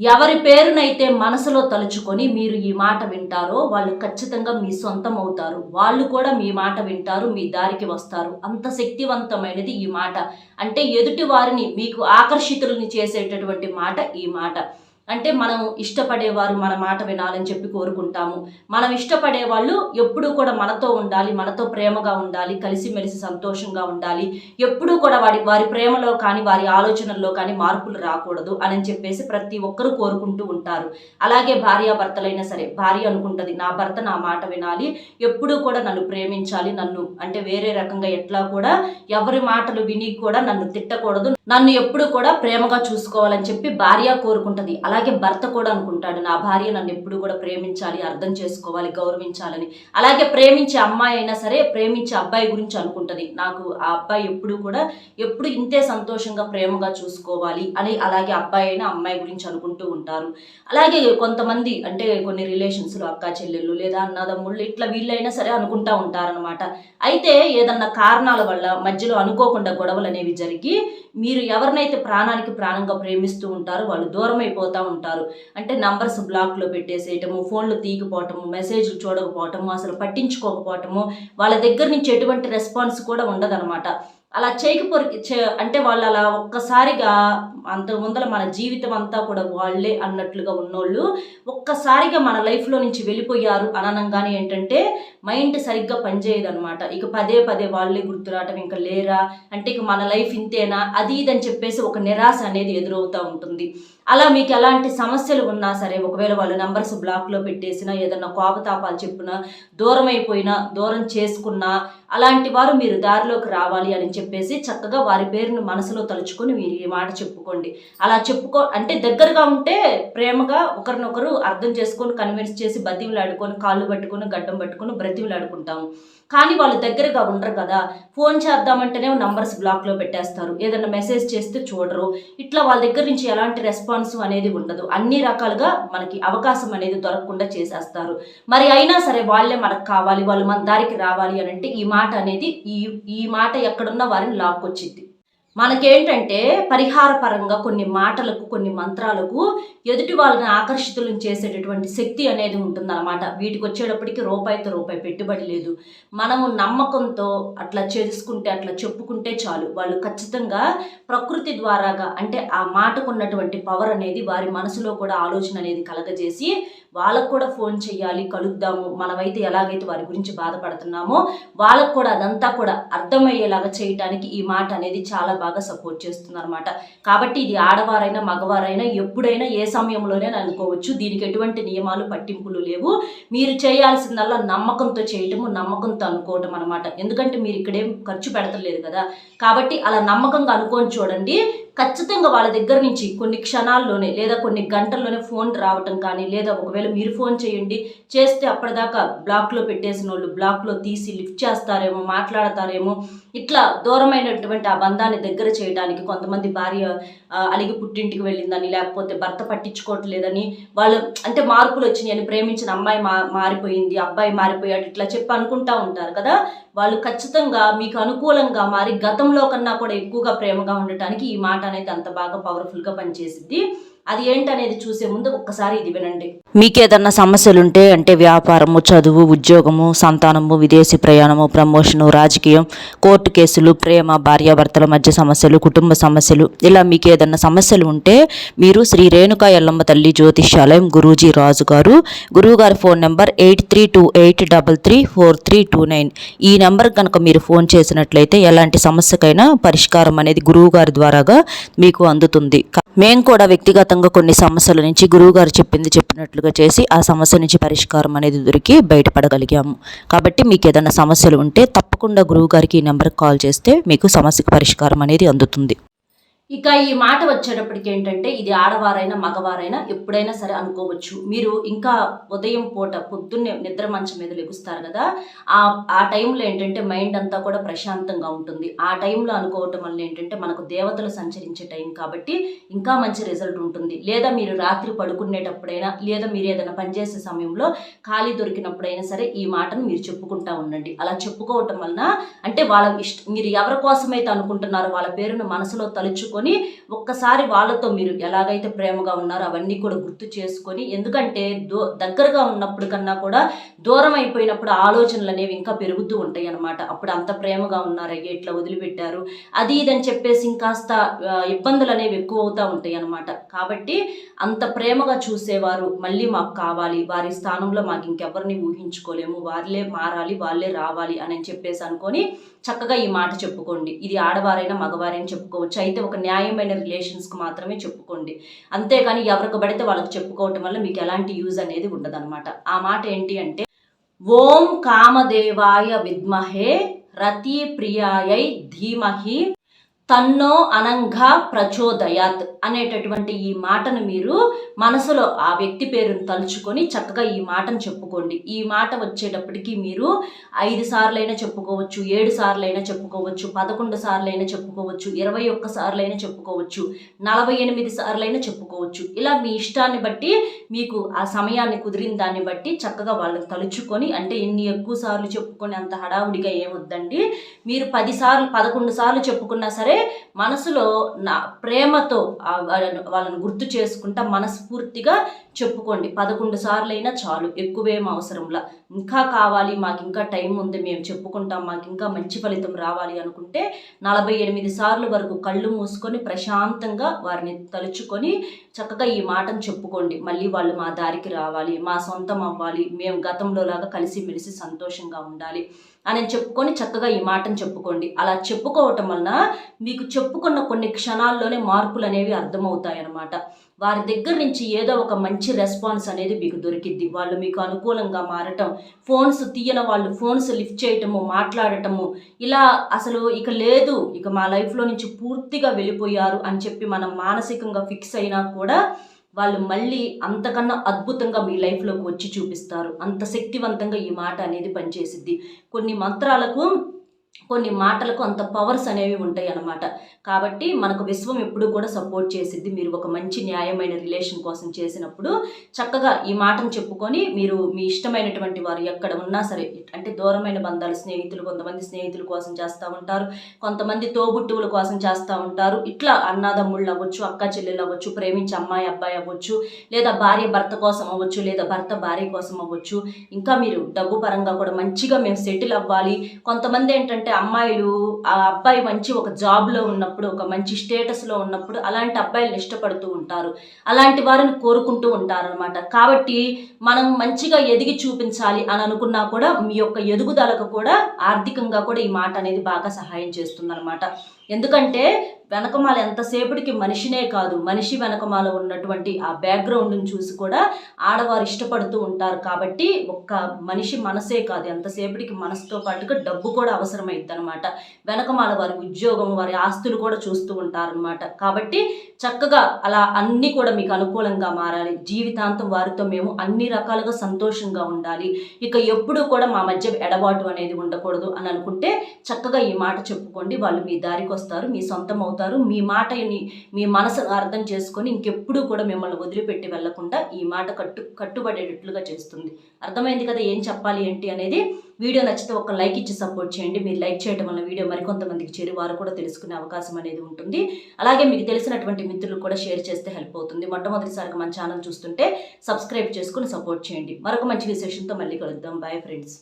ఎవరి పేరునైతే మనసులో తలుచుకొని మీరు ఈ మాట వింటారో వాళ్ళు ఖచ్చితంగా మీ సొంతం అవుతారు. వాళ్ళు కూడా మీ మాట వింటారు మీ దారికి వస్తారు. అంత శక్తివంతమైనది ఈ మాట. అంటే ఎదుటి వారిని మీకు ఆకర్షితులని చేసేటటువంటి మాట ఈ మాట. అంటే మనం ఇష్టపడేవారు మన మాట వినాలని చెప్పి కోరుకుంటాము. మనం ఇష్టపడే వాళ్ళు ఎప్పుడూ కూడా మనతో ఉండాలి మనతో ప్రేమగా ఉండాలి కలిసిమెలిసి సంతోషంగా ఉండాలి. ఎప్పుడూ కూడా వారి వారి ప్రేమలో కానీ వారి ఆలోచనల్లో కానీ మార్పులు రాకూడదు అని చెప్పేసి ప్రతి ఒక్కరూ కోరుకుంటూ ఉంటారు. అలాగే భార్యాభర్తలైనా సరే భార్య అనుకుంటుంది నా భర్త నా మాట వినాలి ఎప్పుడూ కూడా నన్ను ప్రేమించాలి నన్ను అంటే వేరే రకంగా ఎట్లా కూడా ఎవరి మాటలు విని కూడా నన్ను తిట్టకూడదు. నన్ను ఎప్పుడు కూడా ప్రేమగా చూసుకోవాలని చెప్పి భార్య కోరుకుంటుంది. అలా అలాగే భర్త కూడా అనుకుంటాడు నా భార్య నన్ను ఎప్పుడు కూడా ప్రేమించాలి అర్థం చేసుకోవాలి గౌరవించాలని. అలాగే ప్రేమించే అమ్మాయి అయినా సరే ప్రేమించే అబ్బాయి గురించి అనుకుంటుంది. నాకు ఆ అబ్బాయి ఎప్పుడు కూడా ఎప్పుడు ఇంతే సంతోషంగా ప్రేమగా చూసుకోవాలి అని అలాగే అబ్బాయి అయినా అమ్మాయి గురించి అనుకుంటూ ఉంటారు. అలాగే కొంతమంది అంటే కొన్ని రిలేషన్స్లో అక్క చెల్లెళ్ళు లేదా అన్నదమ్ముళ్ళు ఇట్లా వీళ్ళైనా సరే అనుకుంటా ఉంటారనమాట అయితే ఏదన్నా కారణాల వల్ల మధ్యలో అనుకోకుండా గొడవలు అనేవి జరిగి మీరు ఎవరినైతే ప్రాణానికి ప్రాణంగా ప్రేమిస్తూ ఉంటారో వాళ్ళు దూరం చేస్తూ ఉంటారు. అంటే నంబర్స్ బ్లాక్లో పెట్టేసేయటము ఫోన్లు తీయకపోవటము మెసేజ్లు చూడకపోవటము అసలు పట్టించుకోకపోవటము వాళ్ళ దగ్గర నుంచి ఎటువంటి రెస్పాన్స్ కూడా ఉండదనమాట అలా చేయకపోరికి అంటే వాళ్ళు అలా ఒక్కసారిగా అంత ముందర మన జీవితం అంతా కూడా వాళ్ళే అన్నట్లుగా ఉన్నోళ్ళు ఒక్కసారిగా మన లైఫ్లో నుంచి వెళ్ళిపోయారు అననంగానే ఏంటంటే మైండ్ సరిగ్గా పనిచేయదనమాట ఇక పదే పదే వాళ్ళే గుర్తురావటం ఇంకా లేరా? అంటే ఇక మన లైఫ్ ఇంతేనా? అది ఇదని చెప్పేసి ఒక నిరాశ అనేది ఎదురవుతూ ఉంటుంది. అలా మీకు ఎలాంటి సమస్యలు ఉన్నా సరే ఒకవేళ వాళ్ళు నెంబర్స్ బ్లాక్లో పెట్టేసినా ఏదన్నా కోపతాపాలు చెప్పినా దూరం అయిపోయినా దూరం చేసుకున్నా అలాంటి వారు మీరు దారిలోకి రావాలి అని చెప్పేసి చక్కగా వారి పేరును మనసులో తలుచుకొని మీరు ఈ మాట చెప్పుకోండి. అలా చెప్పుకో అంటే దగ్గరగా ఉంటే ప్రేమగా ఒకరినొకరు అర్థం చేసుకొని కన్విన్స్ చేసి బతిమలాడుకొని కాళ్ళు పట్టుకొని గడ్డం పట్టుకొని బ్రతిమలాడుకుంటాము. కానీ వాళ్ళు దగ్గరగా ఉండరు కదా. ఫోన్ చేద్దామంటేనే నంబర్స్ బ్లాక్లో పెట్టేస్తారు. ఏదైనా మెసేజ్ చేస్తే చూడరు. ఇట్లా వాళ్ళ దగ్గర నుంచి ఎలాంటి రెస్పాన్స్ అనేది ఉండదు. అన్ని రకాలుగా మనకి అవకాశం అనేది దొరకకుండా చేసేస్తారు. మరి అయినా సరే వాళ్ళే మనకు కావాలి వాళ్ళు మన దారికి రావాలి అని అంటే ఈ మాట అనేది ఈ ఈ మాట ఎక్కడున్నా వారిని లాక్కొచ్చింది. మనకేంటంటే పరిహార పరంగా కొన్ని మాటలకు కొన్ని మంత్రాలకు ఎదుటి వాళ్ళని ఆకర్షితులను చేసేటటువంటి శక్తి అనేది ఉంటుందన్నమాట. వీటికి వచ్చేటప్పటికి రూపాయితో రూపాయి పెట్టుబడి లేదు. మనము నమ్మకంతో అట్లా చేసుకుంటే అట్లా చెప్పుకుంటే చాలు. వాళ్ళు ఖచ్చితంగా ప్రకృతి ద్వారాగా అంటే ఆ మాటకున్నటువంటి పవర్ అనేది వారి మనసులో కూడా ఆలోచన అనేది కలగజేసి వాళ్ళకు కూడా ఫోన్ చేయాలి కలుద్దాము. మనమైతే ఎలాగైతే వారి గురించి బాధపడుతున్నామో వాళ్ళకు కూడా అదంతా కూడా అర్థమయ్యేలాగా చేయటానికి ఈ మాట అనేది చాలా బాగా సపోర్ట్ చేస్తుంది కాబట్టి ఇది ఆడవారైనా మగవారైనా ఎప్పుడైనా ఏ సమయంలోనే అనుకోవచ్చు. దీనికి ఎటువంటి నియమాలు పట్టింపులు లేవు. మీరు చేయాల్సిందల్లా నమ్మకంతో చేయటము నమ్మకంతో అనుకోవటం అనమాట ఎందుకంటే మీరు ఇక్కడేం ఖర్చు పెడతలేదు కదా. కాబట్టి అలా నమ్మకంగా అనుకొని చూడండి. ఖచ్చితంగా వాళ్ళ దగ్గర నుంచి కొన్ని క్షణాల్లోనే లేదా కొన్ని గంటల్లోనే ఫోన్ రావటం కానీ లేదా ఒకవేళ మీరు ఫోన్ చేయండి చేస్తే అప్పటిదాకా బ్లాక్లో పెట్టేసిన వాళ్ళు బ్లాక్లో తీసి లిఫ్ట్ చేస్తారేమో మాట్లాడతారేమో ఇట్లా దూరమైనటువంటి ఆ బంధాన్ని దగ్గర చేయడానికి కొంతమంది భార్య అలిగి పుట్టింటికి వెళ్ళిందని లేకపోతే భర్త పట్టించుకోవట్లేదని వాళ్ళు అంటే మార్పులు వచ్చినాయని ప్రేమించిన అమ్మాయి మా మారిపోయింది అబ్బాయి మారిపోయాడు ఇట్లా చెప్పి అనుకుంటా ఉంటారు కదా. వాళ్ళు ఖచ్చితంగా మీకు అనుకూలంగా మారి గతంలో కన్నా కూడా ఎక్కువగా ప్రేమగా ఉండటానికి ఈ మాట అనేది అంత బాగా పవర్ఫుల్గా పనిచేసిద్ది. అది ఏంటనేది చూసే ముందు ఒక్కసారి ఇది వినండి. మీకు సమస్యలుంటే సమస్యలు ఉంటే అంటే వ్యాపారము చదువు ఉద్యోగము సంతానము విదేశీ ప్రయాణము ప్రమోషను రాజకీయం కోర్టు కేసులు ప్రేమ భార్యాభర్తల మధ్య సమస్యలు కుటుంబ సమస్యలు ఇలా మీకు ఏదన్నా సమస్యలు ఉంటే మీరు శ్రీ రేణుకా ఎల్లమ్మ తల్లి జ్యోతిష్యాలయం గురూజీ రాజు గారు గురువుగారి phone number eight three two eight double three four three two nine. ఈ నెంబర్ కనుక మీరు ఫోన్ చేసినట్లయితే ఎలాంటి సమస్యకైనా పరిష్కారం అనేది గురువుగారి ద్వారాగా మీకు అందుతుంది. మేము కూడా వ్యక్తిగతంగా కొన్ని సమస్యల నుంచి గురువు గారు చెప్పింది చెప్పినట్లుగా చేసి ఆ సమస్య నుంచి పరిష్కారం అనేది దొరికి బయటపడగలిగాము. కాబట్టి మీకు ఏదైనా సమస్యలు ఉంటే తప్పకుండా గురువు గారికి ఈ నెంబర్కి కాల్ చేస్తే మీకు సమస్యకు పరిష్కారం అనేది అందుతుంది. ఇక ఈ మాట వచ్చేటప్పటికి ఏంటంటే ఇది ఆడవారైనా మగవారైనా ఎప్పుడైనా సరే అనుకోవచ్చు. మీరు ఇంకా ఉదయం పూట పొద్దున్నే నిద్ర మంచం మీద లెగుస్తారు కదా ఆ ఆ టైంలో ఏంటంటే మైండ్ అంతా కూడా ప్రశాంతంగా ఉంటుంది. ఆ టైంలో అనుకోవటం వల్ల ఏంటంటే మనకు దేవతలు సంచరించే టైం కాబట్టి ఇంకా మంచి రిజల్ట్ ఉంటుంది. లేదా మీరు రాత్రి పడుకునేటప్పుడైనా లేదా మీరు ఏదైనా పనిచేసే సమయంలో ఖాళీ దొరికినప్పుడైనా సరే ఈ మాటను మీరు చెప్పుకుంటా ఉండండి. అలా చెప్పుకోవటం వలన అంటే వాళ్ళ ఇష్ట మీరు ఎవరి కోసమైతే అనుకుంటున్నారో వాళ్ళ పేరును మనసులో తలుచుకొని చేసుకొని ఒక్కసారి వాళ్ళతో మీరు ఎలాగైతే ప్రేమగా ఉన్నారో అవన్నీ కూడా గుర్తు చేసుకొని ఎందుకంటే దో దగ్గరగా ఉన్నప్పుడు కన్నా కూడా దూరం అయిపోయినప్పుడు ఆలోచనలు అనేవి ఇంకా పెరుగుతూ ఉంటాయి అనమాట అప్పుడు అంత ప్రేమగా ఉన్నారు ఎట్లా ఇట్లా వదిలిపెట్టారు అది ఇదని చెప్పేసి ఇంకాస్త ఇబ్బందులు అనేవి ఎక్కువ అవుతూ ఉంటాయి అనమాట కాబట్టి అంత ప్రేమగా చూసేవారు మళ్ళీ మాకు కావాలి వారి స్థానంలో మాకు ఇంకెవరిని ఊహించుకోలేము వాళ్ళే మారాలి వాళ్ళే రావాలి అని చెప్పేసి అనుకొని చక్కగా ఈ మాట చెప్పుకోండి. ఇది ఆడవారైనా మగవారైనా చెప్పుకోవచ్చు. అయితే ఒక న్యాయమైన రిలేషన్స్కి మాత్రమే చెప్పుకోండి. అంతేకాని ఎవరికి పడితే వాళ్ళకి చెప్పుకోవటం వల్ల మీకు ఎలాంటి యూజ్ అనేది ఉండదన్నమాట. ఆ మాట ఏంటి అంటే ఓం కామదేవాయ విద్మహే రతి ప్రియాయై ధీమహి తన్నో అనంగా ప్రచోదయాత్ అనేటటువంటి ఈ మాటను మీరు మనసులో ఆ వ్యక్తి పేరును తలుచుకొని చక్కగా ఈ మాటను చెప్పుకోండి. ఈ మాట వచ్చేటప్పటికి మీరు ఐదు సార్లైనా చెప్పుకోవచ్చు ఏడు సార్లైనా చెప్పుకోవచ్చు పదకొండు సార్లైనా చెప్పుకోవచ్చు ఇరవై ఒక్క సార్లైనా చెప్పుకోవచ్చు నలభై ఎనిమిది సార్లైనా చెప్పుకోవచ్చు. ఇలా మీ ఇష్టాన్ని బట్టి మీకు ఆ సమయాన్ని కుదిరిన దాన్ని బట్టి చక్కగా వాళ్ళని తలుచుకొని అంటే ఎన్ని ఎక్కువ సార్లు చెప్పుకొని అంత హడావుడిగా ఏమొద్దండి. మీరు పది సార్లు పదకొండు సార్లు చెప్పుకున్నా సరే మనసులో నా ప్రేమతో వాళ్ళని వాళ్ళను గుర్తు చేసుకుంటా మనస్ఫూర్తిగా చెప్పుకోండి. పదకొండు సార్లు అయినా చాలు ఎక్కువేం అవసరంలా. ఇంకా కావాలి మాకు ఇంకా టైం ఉంది మేము చెప్పుకుంటాం మాకు ఇంకా మంచి ఫలితం రావాలి అనుకుంటే నలభై ఎనిమిది సార్లు వరకు కళ్ళు మూసుకొని ప్రశాంతంగా వారిని తలుచుకొని చక్కగా ఈ మాటను చెప్పుకోండి. మళ్ళీ వాళ్ళు మా దారికి రావాలి మా సొంతం అవ్వాలి మేము గతంలో లాగా కలిసిమెలిసి సంతోషంగా ఉండాలి. అని చెప్పుకొని చక్కగా ఈ మాటను చెప్పుకోండి. అలా చెప్పుకోవటం వలన మీకు చెప్పుకున్న కొన్ని క్షణాల్లోనే మార్పులు అనేవి అర్థమవుతాయి అన్నమాట వారి దగ్గర నుంచి ఏదో ఒక మంచి రెస్పాన్స్ అనేది మీకు దొరికిద్ది. వాళ్ళు మీకు అనుకూలంగా మారటం ఫోన్స్ తీయన వాళ్ళు ఫోన్స్ లిఫ్ట్ చేయటము మాట్లాడటము ఇలా అసలు ఇక లేదు ఇక మా లైఫ్లో నుంచి పూర్తిగా వెళ్ళిపోయారు అని చెప్పి మనం మానసికంగా ఫిక్స్ అయినా కూడా వాళ్ళు మళ్ళీ అంతకన్నా అద్భుతంగా మీ లైఫ్లోకి వచ్చి చూపిస్తారు. అంత శక్తివంతంగా ఈ మాట అనేది పనిచేసిద్ది. కొన్ని మంత్రాలకు కొన్ని మాటలకు అంత పవర్స్ అనేవి ఉంటాయి అన్నమాట. కాబట్టి మనకు విశ్వం ఎప్పుడు కూడా సపోర్ట్ చేసిద్ది. మీరు ఒక మంచి న్యాయమైన రిలేషన్ కోసం చేసినప్పుడు చక్కగా ఈ మాటను చెప్పుకొని మీరు మీ ఇష్టమైనటువంటి వారు ఎక్కడ ఉన్నా సరే అంటే దూరమైన బంధాలు స్నేహితులు కొంతమంది స్నేహితుల కోసం చేస్తూ ఉంటారు. కొంతమంది తోబుట్టువుల కోసం చేస్తూ ఉంటారు. ఇట్లా అన్నదమ్ముళ్ళు అవ్వచ్చు అక్క చెల్లెలు అవ్వచ్చు ప్రేమించి అమ్మాయి అబ్బాయి అవ్వచ్చు లేదా భార్య భర్త కోసం అవ్వచ్చు లేదా భర్త భార్య కోసం అవ్వచ్చు. ఇంకా మీరు డబ్బు పరంగా కూడా మంచిగా మేము సెటిల్ అవ్వాలి. కొంతమంది ఏంటంటే అమ్మాయిలు ఆ అబ్బాయి మంచి ఒక జాబ్లో ఉన్నప్పుడు ఒక మంచి స్టేటస్లో ఉన్నప్పుడు అలాంటి అబ్బాయిలను ఇష్టపడుతూ ఉంటారు. అలాంటి వారిని కోరుకుంటూ ఉంటారు అనమాట కాబట్టి మనం మంచిగా ఎదిగి చూపించాలి అని అనుకున్నా కూడా మీ యొక్క ఎదుగుదలకు కూడా ఆర్థికంగా కూడా ఈ మాట అనేది బాగా సహాయం చేస్తుంది ఎందుకంటే వెనకమాల ఎంతసేపటికి మనిషినే కాదు మనిషి వెనకమాల ఉన్నటువంటి ఆ బ్యాక్గ్రౌండ్ని చూసి కూడా ఆడవారు ఇష్టపడుతూ ఉంటారు. కాబట్టి ఒక్క మనిషి మనసే కాదు ఎంతసేపటికి మనసుతో పాటుగా డబ్బు కూడా అవసరమైద్ది అనమాట వెనకమాల వారి ఉద్యోగం వారి ఆస్తులు కూడా చూస్తూ ఉంటారనమాట కాబట్టి చక్కగా అలా అన్నీ కూడా మీకు అనుకూలంగా మారాలి. జీవితాంతం వారితో మేము అన్ని రకాలుగా సంతోషంగా ఉండాలి. ఇక ఎప్పుడూ కూడా మా మధ్య ఎడబాటు అనేది ఉండకూడదు అని అనుకుంటే చక్కగా ఈ మాట చెప్పుకోండి. వాళ్ళు మీ దారికి వస్తారు మీ సొంతం అవుతారు మీ మాటని మీ మనసును అర్థం చేసుకొని ఇంకెప్పుడు కూడా మిమ్మల్ని వదిలిపెట్టి వెళ్ళకుండా ఈ మాట కట్టు కట్టుబడేటట్లుగా చేస్తుంది. అర్థమైంది కదా ఏం చెప్పాలి ఏంటి అనేది? వీడియో నచ్చితే ఒక లైక్ ఇచ్చి సపోర్ట్ చేయండి. మీరు లైక్ చేయడం వల్ల వీడియో మరికొంతమందికి చేరి వారు కూడా తెలుసుకునే అవకాశం అనేది ఉంటుంది. అలాగే మీకు తెలిసినటువంటి మిత్రులు కూడా షేర్ చేస్తే హెల్ప్ అవుతుంది. మొట్టమొదటిసారిగా మన ఛానల్ చూస్తుంటే సబ్స్క్రైబ్ చేసుకుని సపోర్ట్ చేయండి. మరొక మంచి విశేషంతో మళ్ళీ కలుద్దాం. Bye friends